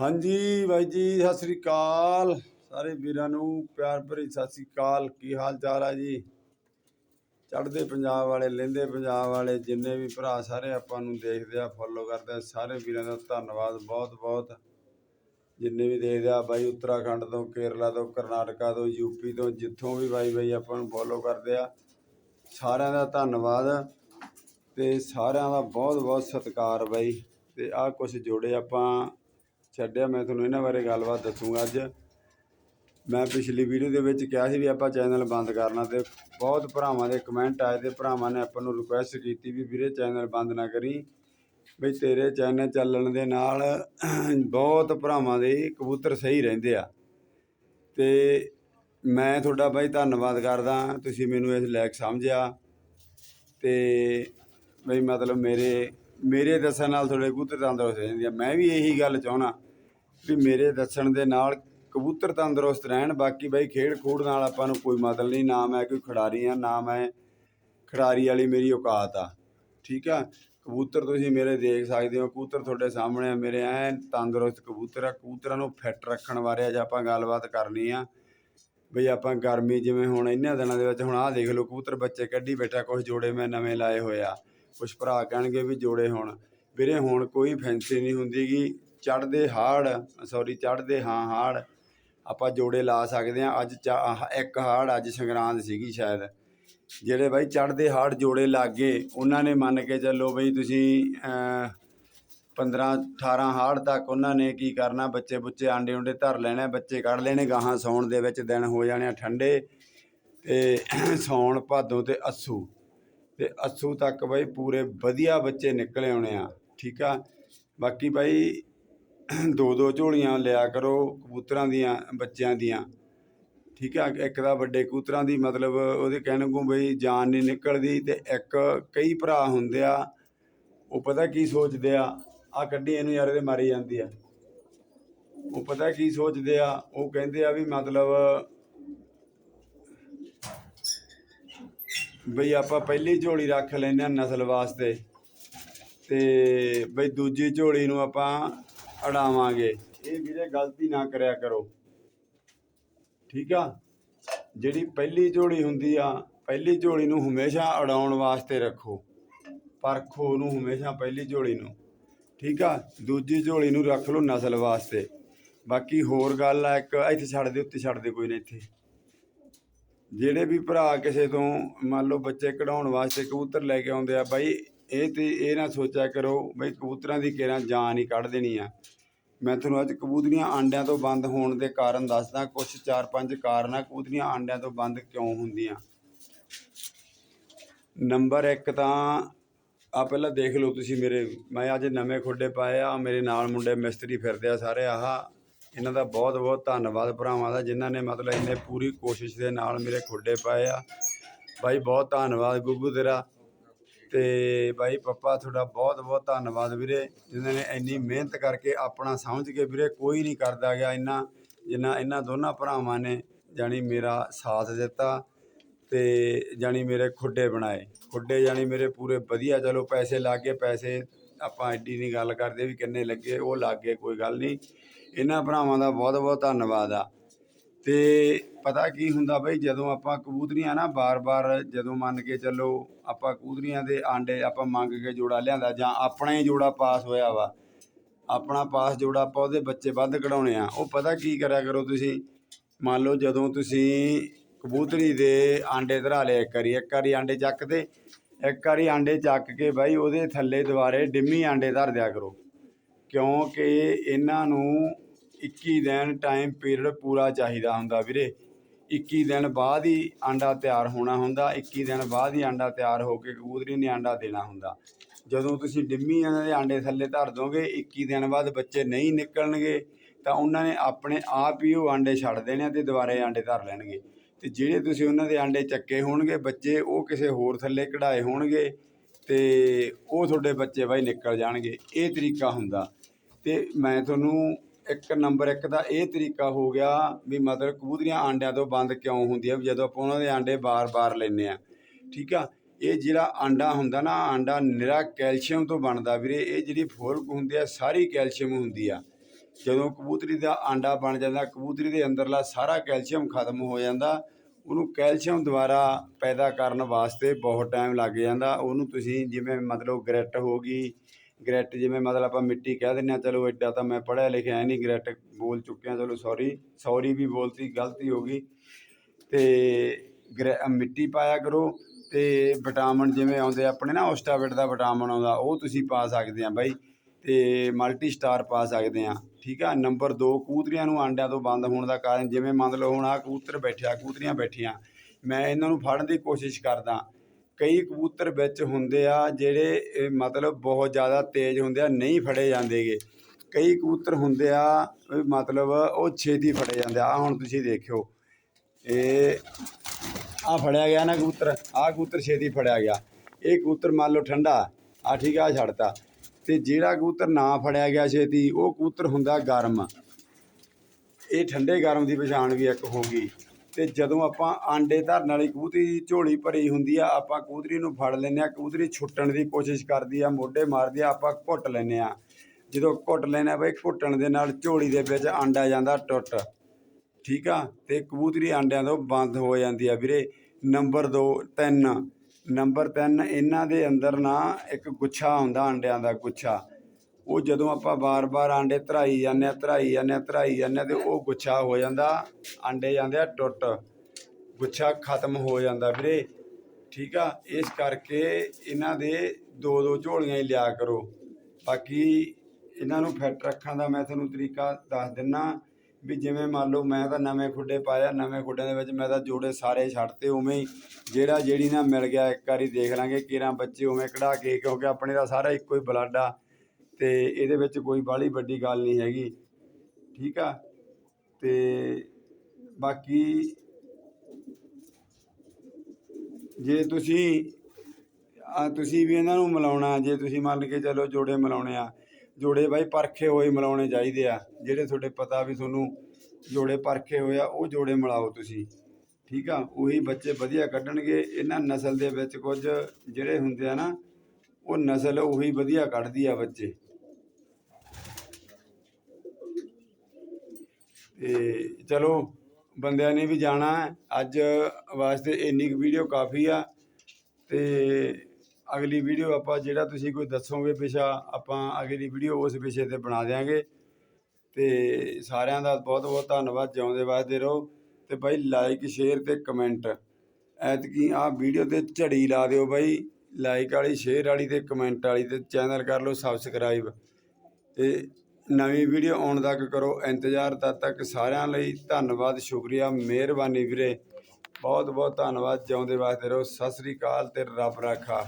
ਹਾਂਜੀ ਬਾਈ ਜੀ, ਸਤਿ ਸ੍ਰੀ ਅਕਾਲ। ਸਾਰੇ ਵੀਰਾਂ ਨੂੰ ਪਿਆਰ ਭਰੀ ਸਤਿ ਸ੍ਰੀ ਅਕਾਲ। ਕੀ ਹਾਲ ਚਾਲ ਆ ਜੀ? ਚੜ੍ਹਦੇ ਪੰਜਾਬ ਵਾਲੇ, ਲਹਿੰਦੇ ਪੰਜਾਬ ਵਾਲੇ, ਜਿੰਨੇ ਵੀ ਭਰਾ, ਸਾਰੇ ਆਪਾਂ ਨੂੰ ਦੇਖਦੇ ਆ ਫੋਲੋ ਕਰਦੇ ਆ। ਸਾਰੇ ਵੀਰਾਂ ਦਾ ਧੰਨਵਾਦ ਬਹੁਤ ਬਹੁਤ। ਜਿੰਨੇ ਵੀ ਦੇਖਦੇ ਆ, ਬਾਈ ਉੱਤਰਾਖੰਡ ਤੋਂ, ਕੇਰਲਾ ਤੋਂ, ਕਰਨਾਟਕਾ ਤੋਂ ਯੂਪੀ ਤੋਂ, ਜਿੱਥੋਂ ਵੀ ਬਾਈ ਬਾਈ ਆਪਾਂ ਨੂੰ ਫੋਲੋ ਕਰਦੇ ਆ, ਸਾਰਿਆਂ ਦਾ ਧੰਨਵਾਦ। ਤੇ ਸਾਰਿਆਂ ਦਾ ਬਹੁਤ ਬਹੁਤ ਸਤਿਕਾਰ ਬਾਈ। ਤੇ ਆਹ ਕੁਝ ਜੋੜੇ ਆਪਾਂ ਛੱਡਿਆ, ਮੈਂ ਤੁਹਾਨੂੰ ਇਹਨਾਂ ਬਾਰੇ ਗੱਲਬਾਤ ਦੱਸੂਗਾ ਅੱਜ। ਮੈਂ ਪਿਛਲੀ ਵੀਡੀਓ ਦੇ ਵਿੱਚ ਕਿਹਾ ਸੀ ਵੀ ਆਪਾਂ ਚੈਨਲ ਬੰਦ ਕਰਨਾ ਤੇ ਬਹੁਤ ਭਰਾਵਾਂ ਦੇ ਕਮੈਂਟ ਆਏ ਤੇ ਭਰਾਵਾਂ ਨੇ ਆਪਾਂ ਨੂੰ ਰਿਕੁਐਸਟ ਕੀਤੀ ਵੀ ਵੀਰੇ ਚੈਨਲ ਬੰਦ ਨਾ ਕਰੀ ਬਈ ਤੇਰੇ ਚੈਨਲ ਚੱਲਣ ਦੇ ਨਾਲ ਬਹੁਤ ਭਰਾਵਾਂ ਦੇ ਕਬੂਤਰ ਸਹੀ ਰਹਿੰਦੇ ਆ। ਤੇ ਮੈਂ ਤੁਹਾਡਾ ਬਾਈ ਧੰਨਵਾਦ ਕਰਦਾ, ਤੁਸੀਂ ਮੈਨੂੰ ਇਸ ਲਾਇਕ ਸਮਝਿਆ ਤੇ ਬਈ ਮਤਲਬ ਮੇਰੇ ਮੇਰੇ ਦੱਸਣ ਨਾਲ ਤੁਹਾਡੇ ਕਬੂਤਰ ਤੰਦਰੁਸਤ ਰਹਿੰਦੇ ਆ। ਮੈਂ ਵੀ ਇਹੀ ਗੱਲ ਚਾਹਣਾ ਵੀ ਮੇਰੇ ਦੱਸਣ ਦੇ ਨਾਲ ਕਬੂਤਰ ਤੰਦਰੁਸਤ ਰਹਿਣ। ਬਾਕੀ ਬਈ ਖੇਡ ਖੂਡ ਨਾਲ ਆਪਾਂ ਨੂੰ ਕੋਈ ਮਤਲਬ ਨਹੀਂ, ਨਾ ਮੈਂ ਕੋਈ ਖਿਡਾਰੀ ਆ, ਨਾ ਮੈਂ ਖਿਡਾਰੀ ਵਾਲੀ ਮੇਰੀ ਔਕਾਤ ਆ। ਠੀਕ ਆ? ਕਬੂਤਰ ਤੁਸੀਂ ਮੇਰੇ ਦੇਖ ਸਕਦੇ ਹੋ, ਕਬੂਤਰ ਤੁਹਾਡੇ ਸਾਹਮਣੇ ਆ। ਮੇਰੇ ਐਨ ਤੰਦਰੁਸਤ ਕਬੂਤਰ ਆ। ਕਬੂਤਰਾਂ ਨੂੰ ਫਿੱਟ ਰੱਖਣ ਬਾਰੇ ਅੱਜ ਆਪਾਂ ਗੱਲਬਾਤ ਕਰਨੀ ਆ। ਬਈ ਆਪਾਂ ਗਰਮੀ ਜਿਵੇਂ ਹੁਣ ਇਹਨਾਂ ਦਿਨਾਂ ਦੇ ਵਿੱਚ ਹੁਣ ਆਹ ਦੇਖ ਲਓ, ਕਬੂਤਰ ਬੱਚੇ ਕੱਢੀ ਬੈਠਾ ਕੁਝ ਜੋੜੇ ਮੈਂ ਨਵੇਂ ਲਾਏ ਹੋਏ ਆ। ਕੁਝ ਭਰਾ ਕਹਿਣਗੇ ਵੀ ਜੋੜੇ ਹੋਣ। ਵੀਰੇ, ਹੁਣ ਕੋਈ ਫੈਂਸੀ ਨਹੀਂ ਹੁੰਦੀਗੀ ਚੜਦੇ ਹਾੜ ਸੌਰੀ ਚੜਦੇ ਹਾਂ ਹਾੜ। ਆਪਾਂ ਜੋੜੇ ਲਾ ਸਕਦੇ ਆ ਅੱਜ ਚਾ- ਇੱਕ ਹਾੜ, ਅੱਜ ਸੰਗਰਾਂਦ ਸੀਗੀ ਸ਼ਾਇਦ। ਜਿਹੜੇ ਬਾਈ ਚੜਦੇ ਹਾੜ ਜੋੜੇ ਲੱਗੇ, ਉਹਨਾਂ ਨੇ ਮੰਨ ਕੇ ਚੱਲੋ ਬਈ ਤੁਸੀਂ 15 18 ਹਾੜ ਤੱਕ ਉਹਨਾਂ ਨੇ ਕੀ ਕਰਨਾ? ਬੱਚੇ ਬੁੱਚੇ ਆਂਡੇ ਉਂਡੇ ਧਰ ਲੈਣੇ, ਬੱਚੇ ਕੱਢ ਲੈਣੇ, ਗਾਹਾਂ ਸੌਣ ਦੇ ਵਿੱਚ ਦਿਨ ਹੋ ਜਾਣੇ ਆ ਠੰਡੇ। ਤੇ ਸੌਣ ਭਾਦੋਂ ਤੇ ਅੱਸੂ। ਤੇ ਅੱਸੂ ਤੱਕ ਬਈ ਪੂਰੇ ਵਧੀਆ ਬੱਚੇ ਨਿਕਲੇ ਆਉਣੇ ਆ, ਠੀਕ ਆ? ਬਾਕੀ ਬਾਈ ਦੋ ਦੋ ਝੋਲੀਆਂ ਲਿਆ ਕਰੋ ਕਬੂਤਰਾਂ ਦੀਆਂ, ਬੱਚਿਆਂ ਦੀਆਂ, ਠੀਕ ਆ? ਇੱਕ ਤਾਂ ਵੱਡੇ ਕਬੂਤਰਾਂ ਦੀ ਮਤਲਬ ਉਹਦੇ ਕਹਿਣ ਨੂੰ ਬਈ ਜਾਨ ਨਹੀਂ ਨਿਕਲਦੀ ਤੇ ਇੱਕ ਕਈ ਭਰਾ ਹੁੰਦੇ ਆ, ਉਹ ਪਤਾ ਕੀ ਸੋਚਦੇ ਆ? ਆ ਕੱਢੀ ਇਹਨੂੰ ਯਾਰ, ਇਹਦੇ ਮਾਰੀ ਜਾਂਦੀ ਆ। ਉਹ ਪਤਾ ਕੀ ਸੋਚਦੇ ਆ? ਉਹ ਕਹਿੰਦੇ ਆ ਵੀ ਮਤਲਬ ਬਈ ਆਪਾਂ ਪਹਿਲੀ ਝੋਲੀ ਰੱਖ ਲੈਂਦੇ ਆ ਨਸਲ ਵਾਸਤੇ। ਤੇ ਬਈ ਦੂਜੀ ਝੋਲੀ ਨੂੰ ਆਪਾਂ ਅੜਾਵਾਂਗੇ। ਇਹ ਵੀਰੇ ਗਲਤੀ ਨਾ ਕਰਿਆ ਕਰੋ। ਠੀਕ ਆ? ਜਿਹੜੀ ਪਹਿਲੀ ਝੋਲੀ ਹੁੰਦੀ ਆ, ਪਹਿਲੀ ਝੋਲੀ ਨੂੰ ਹਮੇਸ਼ਾ ਅੜਾਉਣ ਵਾਸਤੇ ਰੱਖੋ। ਪਰਖੋ ਉਹਨੂੰ ਹਮੇਸ਼ਾ ਪਹਿਲੀ ਝੋਲੀ ਨੂੰ। ਠੀਕ ਆ? ਦੂਜੀ ਝੋਲੀ ਨੂੰ ਰੱਖ ਲਓ ਨਸਲ ਵਾਸਤੇ। ਬਾਕੀ ਹੋਰ ਗੱਲ ਆ, ਇੱਕ ਇੱਥੇ ਛੱਡ ਦੇ ਉੱਤੇ ਛੱਡ ਦੇ ਕੋਈ ਨਾ ਇੱਥੇ। ਜਿਹੜੇ ਵੀ ਭਰਾ ਕਿਸੇ ਤੋਂ ਮੰਨ ਲਓ ਬੱਚੇ ਕਢਾਉਣ ਵਾਸਤੇ ਕਬੂਤਰ ਲੈ ਕੇ ਆਉਂਦੇ ਆ, ਬਾਈ, ਇਹ ਤੇ ਇਹ ਨਾ ਸੋਚਿਆ ਕਰੋ ਬਈ ਕਬੂਤਰਾਂ ਦੀ ਕਿਹੜਾ ਜਾਨ ਹੀ ਕੱਢ ਦੇਣੀ ਆ। ਮੈਂ ਤੁਹਾਨੂੰ ਅੱਜ ਕਬੂਤਰੀਆਂ ਆਂਡਿਆਂ ਤੋਂ ਬੰਦ ਹੋਣ ਦੇ ਕਾਰਨ ਦੱਸਦਾ ਕੁਝ 4-5 ਕਾਰਨ ਆ ਕਬੂਤਰੀਆਂ ਆਂਡਿਆਂ ਤੋਂ ਬੰਦ ਕਿਉਂ ਹੁੰਦੀਆਂ। ਨੰਬਰ 1 ਤਾਂ ਆ ਪਹਿਲਾਂ ਦੇਖ ਲਓ ਤੁਸੀਂ ਮੇਰੇ, ਮੈਂ ਅੱਜ ਨਵੇਂ ਖੁੱਡੇ ਪਾਏ ਆ, ਮੇਰੇ ਨਾਲ ਮੁੰਡੇ ਮਿਸਤਰੀ ਫਿਰਦੇ ਆ ਸਾਰੇ, ਆਹ ਇਹਨਾਂ ਦਾ ਬਹੁਤ ਬਹੁਤ ਧੰਨਵਾਦ ਭਰਾਵਾਂ ਦਾ, ਜਿਨ੍ਹਾਂ ਨੇ ਮਤਲਬ ਇਹਨੇ ਪੂਰੀ ਕੋਸ਼ਿਸ਼ ਦੇ ਨਾਲ ਮੇਰੇ ਖੁੱਡੇ ਪਾਏ ਆ। ਬਾਈ ਬਹੁਤ ਧੰਨਵਾਦ ਗੁੱਗੂ ਤੇਰਾ ਤੇ ਬਾਈ ਪੱਪਾ ਤੁਹਾਡਾ ਬਹੁਤ ਬਹੁਤ ਧੰਨਵਾਦ ਵੀਰੇ, ਜਿਨ੍ਹਾਂ ਨੇ ਇੰਨੀ ਮਿਹਨਤ ਕਰਕੇ ਆਪਣਾ ਸਮਝ ਕੇ ਵੀਰੇ ਕੋਈ ਨਹੀਂ ਕਰਦਾ ਗਿਆ ਇੰਨਾ, ਜਿੰਨਾ ਇਹਨਾਂ ਦੋਨਾਂ ਭਰਾਵਾਂ ਨੇ ਜਾਣੀ ਮੇਰਾ ਸਾਥ ਦਿੱਤਾ ਤੇ ਜਾਣੀ ਮੇਰੇ ਖੁੱਡੇ ਬਣਾਏ। ਖੁੱਡੇ ਜਾਣੀ ਮੇਰੇ ਪੂਰੇ ਵਧੀਆ, ਚਲੋ ਪੈਸੇ ਲੱਗ ਪੈਸੇ ਆਪਾਂ ਐਡੀ ਨਹੀਂ ਗੱਲ ਕਰਦੇ ਵੀ ਕਿੰਨੇ ਲੱਗੇ, ਉਹ ਲੱਗ ਗਏ, ਕੋਈ ਗੱਲ ਨਹੀਂ। ਇਹਨਾਂ ਭਰਾਵਾਂ ਦਾ ਬਹੁਤ ਬਹੁਤ ਧੰਨਵਾਦ ਆ। ਤੇ ਪਤਾ ਕੀ ਹੁੰਦਾ ਬਈ, ਜਦੋਂ ਆਪਾਂ ਕਬੂਤਰੀਆਂ ਨਾ ਬਾਰ-ਬਾਰ ਜਦੋਂ ਮੰਨ ਕੇ ਚੱਲੋ ਆਪਾਂ ਕਬੂਤਰੀਆਂ ਦੇ ਆਂਡੇ ਆਪਾਂ ਮੰਗ ਕੇ ਜੋੜਾ ਲਿਆਂਦਾ ਜਾਂ ਆਪਣਾ ਹੀ ਜੋੜਾ ਪਾਸ ਹੋਇਆ ਵਾ, ਆਪਣਾ ਪਾਸ ਜੋੜਾ ਆਪਾਂ ਉਹਦੇ ਬੱਚੇ ਵੱਧ ਕਢਾਉਣੇ ਆ, ਉਹ ਪਤਾ ਕੀ ਕਰਿਆ ਕਰੋ ਤੁਸੀਂ? ਮੰਨ ਲਓ ਜਦੋਂ ਤੁਸੀਂ ਕਬੂਤਰੀ ਦੇ ਆਂਡੇ ਧਰਾ ਲਏ ਇੱਕ ਵਾਰੀ ਇੱਕ ਵਾਰੀ ਆਂਡੇ ਚੱਕ ਤੇ, ਇੱਕ ਵਾਰੀ ਆਂਡੇ ਚੱਕ ਕੇ ਬਾਈ ਉਹਦੇ ਥੱਲੇ ਦੁਬਾਰੇ ਡਿੰਮੀ ਆਂਡੇ ਧਰ ਦਿਆ ਕਰੋ। ਕਿਉਂਕਿ ਇਹਨਾਂ ਨੂੰ 21 ਦਿਨ ਟਾਈਮ ਪੀਰੀਅਡ ਪੂਰਾ ਚਾਹੀਦਾ ਹੁੰਦਾ ਵੀਰੇ। 21 ਦਿਨ ਬਾਅਦ ਹੀ ਆਂਡਾ ਤਿਆਰ ਹੋਣਾ ਹੁੰਦਾ 21 ਦਿਨ ਬਾਅਦ ਹੀ ਆਂਡਾ ਤਿਆਰ ਹੋ ਕੇ ਕਬੂਤਰੀ ਨੇ ਆਂਡਾ ਦੇਣਾ ਹੁੰਦਾ। ਜਦੋਂ ਤੁਸੀਂ ਡਿੰਮੀ ਇਹਨਾਂ ਦੇ ਆਂਡੇ ਥੱਲੇ ਧਰ ਦੋਗੇ 21 ਦਿਨ ਬਾਅਦ ਬੱਚੇ ਨਹੀਂ ਨਿਕਲਣਗੇ, ਤਾਂ ਉਹਨਾਂ ਨੇ ਆਪਣੇ ਆਪ ਹੀ ਉਹ ਆਂਡੇ ਛੱਡ ਦੇਣੇ ਆ ਤੇ ਦੁਬਾਰੇ ਆਂਡੇ ਧਰ ਲੈਣਗੇ। ਤੇ ਜਿਹੜੇ ਤੁਸੀਂ ਉਹਨਾਂ ਦੇ ਆਂਡੇ ਚੱਕੇ ਹੋਣਗੇ, ਬੱਚੇ ਉਹ ਕਿਸੇ ਹੋਰ ਥੱਲੇ ਕਢਾਏ ਹੋਣਗੇ ਤੇ ਉਹ ਤੁਹਾਡੇ ਬੱਚੇ ਬਾਈ ਨਿਕਲ ਜਾਣਗੇ। ਇਹ ਤਰੀਕਾ ਹੁੰਦਾ। ਤੇ ਮੈਂ ਤੁਹਾਨੂੰ ਇੱਕ ਨੰਬਰ ਇੱਕ ਦਾ ਇਹ ਤਰੀਕਾ ਹੋ ਗਿਆ ਵੀ ਮਤਲਬ ਕਬੂਤਰੀਆਂ ਆਂਡਿਆਂ ਤੋਂ ਬੰਦ ਕਿਉਂ ਹੁੰਦੀਆਂ ਵੀ ਜਦੋਂ ਆਪਾਂ ਉਹਨਾਂ ਦੇ ਆਂਡੇ ਬਾਰ-ਬਾਰ ਲੈਂਦੇ ਆ ਠੀਕ ਆ? ਇਹ ਜਿਹੜਾ ਆਂਡਾ ਹੁੰਦਾ ਨਾ, ਆਂਡਾ ਨਿਰਾ ਕੈਲਸ਼ੀਅਮ ਤੋਂ ਬਣਦਾ ਵੀਰੇ। ਇਹ ਜਿਹੜੀ ਫੋਲਕ ਹੁੰਦੀ ਆ, ਸਾਰੀ ਕੈਲਸ਼ੀਅਮ ਹੁੰਦੀ ਆ। ਜਦੋਂ ਕਬੂਤਰੀ ਦਾ ਆਂਡਾ ਬਣ ਜਾਂਦਾ, ਕਬੂਤਰੀ ਦੇ ਅੰਦਰਲਾ ਸਾਰਾ ਕੈਲਸ਼ੀਅਮ ਖਤਮ ਹੋ ਜਾਂਦਾ। ਉਹਨੂੰ ਕੈਲਸ਼ੀਅਮ ਦੁਆਰਾ ਪੈਦਾ ਕਰਨ ਵਾਸਤੇ ਬਹੁਤ ਟਾਈਮ ਲੱਗ ਜਾਂਦਾ। ਉਹਨੂੰ ਤੁਸੀਂ ਜਿਵੇਂ ਮਤਲਬ ਗ੍ਰੈਟ ਹੋ ਗਈ ਗ੍ਰੈਟ ਜਿਵੇਂ ਮਤਲਬ ਆਪਾਂ ਮਿੱਟੀ ਕਹਿ ਦਿੰਦੇ ਆ ਚਲੋ ਐਡਾ ਤਾਂ ਮੈਂ ਪੜ੍ਹਿਆ ਲਿਖਿਆ ਨਹੀਂ, ਗ੍ਰੈਟ ਬੋਲ ਚੁੱਕਿਆ ਚਲੋ ਸੌਰੀ ਸੌਰੀ ਵੀ ਬੋਲਤੀ, ਗਲਤੀ ਹੋ ਗਈ। ਤੇ ਗ੍ਰੈ ਮਿੱਟੀ ਪਾਇਆ ਕਰੋ ਤੇ ਵਿਟਾਮਿਨ ਜਿਵੇਂ ਆਉਂਦੇ ਆਪਣੇ ਨਾ ਓਸਟਾਵਿਟ ਦਾ ਵਿਟਾਮਿਨ ਆਉਂਦਾ, ਉਹ ਤੁਸੀਂ ਪਾ ਸਕਦੇ ਆ ਬਾਈ ਤੇ ਮਲਟੀ ਸਟਾਰ ਪਾ ਸਕਦੇ ਆ, ਠੀਕ ਆ? ਨੰਬਰ 2 ਕੂਤਰੀਆਂ ਨੂੰ ਆਂਡਿਆਂ ਤੋਂ ਬੰਦ ਹੋਣ ਦਾ ਕਾਰਨ ਜਿਵੇਂ ਮੰਨ ਲਓ ਹੁਣ ਆ ਕੂਤਰ ਬੈਠਿਆ, ਕੂਤਰੀਆਂ ਬੈਠੀਆਂ, ਮੈਂ ਇਹਨਾਂ ਨੂੰ ਫੜਨ ਦੀ ਕੋਸ਼ਿਸ਼ ਕਰਦਾ। ਕਈ ਕਬੂਤਰ ਵਿੱਚ ਹੁੰਦੇ ਆ ਜਿਹੜੇ ਮਤਲਬ ਬਹੁਤ ਜ਼ਿਆਦਾ ਤੇਜ਼ ਹੁੰਦੇ ਆ, ਨਹੀਂ ਫੜੇ ਜਾਂਦੇ ਗੇ ਕਈ ਕਬੂਤਰ ਹੁੰਦੇ ਆ ਮਤਲਬ ਉਹ ਛੇਤੀ ਫੜੇ ਜਾਂਦੇ ਆ। ਆਹ ਹੁਣ ਤੁਸੀਂ ਦੇਖਿਓ, ਇਹ ਆਹ ਫੜਿਆ ਗਿਆ ਨਾ ਕਬੂਤਰ, ਆਹ ਕਬੂਤਰ ਛੇਤੀ ਫੜਿਆ ਗਿਆ। ਇਹ ਕਬੂਤਰ ਮੰਨ ਲਓ ਠੰਡਾ ਆ ਠੀਕ ਆ ਛੱਡਤਾ। ਤੇ ਜਿਹੜਾ ਕਬੂਤਰ ਨਾ ਫੜਿਆ ਗਿਆ ਛੇਤੀ, ਉਹ ਕਬੂਤਰ ਹੁੰਦਾ ਗਰਮ। ਇਹ ਠੰਡੇ ਗਰਮ ਦੀ ਪਛਾਣ ਵੀ ਇੱਕ ਹੋ ਗਈ। ਤੇ ਜਦੋਂ ਆਪਾਂ ਆਂਡੇ ਧਰਨ ਵਾਲੀ ਕਬੂਤਰੀ ਦੀ ਝੋਲੀ ਭਰੀ ਹੁੰਦੀ ਆ, ਆਪਾਂ ਕਬੂਤਰੀ ਨੂੰ ਫੜ ਲੈਂਦੇ ਆ, ਕਬੂਤਰੀ ਛੁੱਟਣ ਦੀ ਕੋਸ਼ਿਸ਼ ਕਰਦੀ ਆ, ਮੋਢੇ ਮਾਰਦੀ ਆ, ਆਪਾਂ ਘੁੱਟ ਲੈਂਦੇ ਆ। ਜਦੋਂ ਘੁੱਟ ਲੈਂਦੇ ਆ ਬਈ, ਘੁੱਟਣ ਦੇ ਨਾਲ ਝੋਲੀ ਦੇ ਵਿੱਚ ਆਂਡਾ ਜਾਂਦਾ ਟੁੱਟ। ਠੀਕ ਆ? ਤੇ ਕਬੂਤਰੀ ਆਂਡਿਆਂ ਤੋਂ ਬੰਦ ਹੋ ਜਾਂਦੀ ਆ ਵੀਰੇ। ਨੰਬਰ 2 3 ਨੰਬਰ 3 ਇਹਨਾਂ ਦੇ ਅੰਦਰ ਨਾ ਇੱਕ ਗੁੱਛਾ ਹੁੰਦਾ, ਆਂਡਿਆਂ ਦਾ ਗੁੱਛਾ। ਉਹ ਜਦੋਂ ਆਪਾਂ ਬਾਰ-ਬਾਰ ਆਂਡੇ ਧਰਾਈ ਜਾਂਦੇ ਆ, ਧਰਾਈ ਜਾਂਦੇ ਆ, ਧਰਾਈ ਜਾਂਦੇ ਆ ਤੇ ਉਹ ਗੁੱਛਾ ਹੋ ਜਾਂਦਾ, ਆਂਡੇ ਜਾਂਦੇ ਆ ਟੁੱਟ। ਗੁੱਛਾ ਖਤਮ ਹੋ ਜਾਂਦਾ ਵੀਰੇ। ਠੀਕ ਆ? ਇਸ ਕਰਕੇ ਇਹਨਾਂ ਦੇ ਦੋ ਦੋ ਝੋਲੀਆਂ ਹੀ ਲਿਆ ਕਰੋ। ਬਾਕੀ ਇਹਨਾਂ ਨੂੰ ਫਿੱਟ ਰੱਖਣ ਦਾ ਮੈਂ ਤੁਹਾਨੂੰ ਤਰੀਕਾ ਦੱਸ ਦਿੰਨਾ ਵੀ ਜਿਵੇਂ ਮੰਨ ਲਓ ਮੈਂ ਤਾਂ ਨਵੇਂ ਖੁੱਡੇ ਪਾਇਆ ਨਵੇਂ ਖੁੱਡਿਆਂ ਦੇ ਵਿੱਚ ਮੈਂ ਤਾਂ ਜੋੜੇ ਸਾਰੇ ਛੱਡਤੇ ਉਵੇਂ ਹੀ ਜਿਹੜਾ ਜਿਹੜੀ ਨਾ ਮਿਲ ਗਿਆ ਇੱਕ ਵਾਰੀ ਦੇਖ ਲਾਂਗੇ, ਕਿਰਾਂ ਬੱਚੇ ਉਵੇਂ ਕਢਾ ਕੇ, ਕਿਉਂਕਿ ਆਪਣੇ ਦਾ ਸਾਰਾ ਇੱਕੋ ਹੀ ਬਲੱਡ ਆ। ਅਤੇ ਇਹਦੇ ਵਿੱਚ ਕੋਈ ਬਾਹਲੀ ਵੱਡੀ ਗੱਲ ਨਹੀਂ ਹੈਗੀ। ਠੀਕ ਆ? ਅਤੇ ਬਾਕੀ ਜੇ ਤੁਸੀਂ, ਆ ਤੁਸੀਂ ਵੀ ਇਹਨਾਂ ਨੂੰ ਮਿਲਾਉਣਾ, ਜੇ ਤੁਸੀਂ ਮੰਨ ਕੇ ਚੱਲੋ ਜੋੜੇ ਮਿਲਾਉਣੇ ਆ। ਜੋੜੇ ਬਾਈ ਪਰਖੇ ਹੋਏ ਮਿਲਾਉਣੇ ਚਾਹੀਦੇ ਆ। ਜਿਹੜੇ ਤੁਹਾਡੇ ਪਤਾ ਵੀ ਤੁਹਾਨੂੰ ਜੋੜੇ ਪਰਖੇ ਹੋਏ ਆ, ਉਹ ਜੋੜੇ ਮਿਲਾਓ ਤੁਸੀਂ। ਠੀਕ ਆ? ਉਹੀ ਬੱਚੇ ਵਧੀਆ ਕੱਢਣਗੇ। ਇਹਨਾਂ ਨਸਲ ਦੇ ਵਿੱਚ ਕੁਝ ਜਿਹੜੇ ਹੁੰਦੇ ਆ ਨਾ, ਉਹ ਨਸਲ ਉਹੀ ਵਧੀਆ ਕੱਢਦੀ ਆ ਬੱਚੇ। ਤੇ ਚਲੋ ਬੰਦਿਆਂ ਨੇ ਵੀ ਜਾਣਾ ਅੱਜ ਵਾਸਤੇ ਇੰਨੀ ਕੁ ਵੀਡੀਓ ਕਾਫੀ ਆ। ਤੇ ਅਗਲੀ ਵੀਡੀਓ ਆਪਾਂ ਜਿਹੜਾ ਤੁਸੀਂ ਕੋਈ ਦੱਸੋਗੇ ਵਿਸ਼ਾ ਆਪਾਂ ਅਗਲੀ ਵੀਡੀਓ ਉਸ ਵਿਸ਼ੇ ਤੇ ਬਣਾ ਦਿਆਂਗੇ। ਤੇ ਸਾਰਿਆਂ ਦਾ ਬਹੁਤ ਬਹੁਤ ਧੰਨਵਾਦ। ਜਿਉਂਦੇ ਵਾਸਤੇ ਰਹੋ। ਤੇ ਬਾਈ ਲਾਈਕ ਸ਼ੇਅਰ ਤੇ ਕਮੈਂਟ ਐਤਕੀ ਆਹ ਵੀਡੀਓ ਤੇ ਝੜੀ ਲਾ ਦਿਓ ਬਾਈ। ਲਾਈਕ ਵਾਲੀ ਸ਼ੇਅਰ ਵਾਲੀ ਤੇ ਕਮੈਂਟ ਵਾਲੀ ਤੇ ਚੈਨਲ ਕਰ ਲਓ ਸਬਸਕ੍ਰਾਈਬ ਤੇ ਨਵੀਂ ਵੀਡੀਓ ਆਉਣ ਤੱਕ ਕਰੋ। ਇੰਤਜ਼ਾਰ ਤਦ ਤੱਕ ਸਾਰਿਆਂ ਲਈ। ਧੰਨਵਾਦ, ਸ਼ੁਕਰੀਆ। ਮਿਹਰਬਾਨੀ ਵੀਰੇ। ਬਹੁਤ ਬਹੁਤ ਧੰਨਵਾਦ। ਜਿਉਂਦੇ ਵਾਸਤੇ ਰਹੋ। ਸਤਿ ਸ੍ਰੀ ਅਕਾਲ ਤੇ ਰੱਬ ਰਾਖਾ।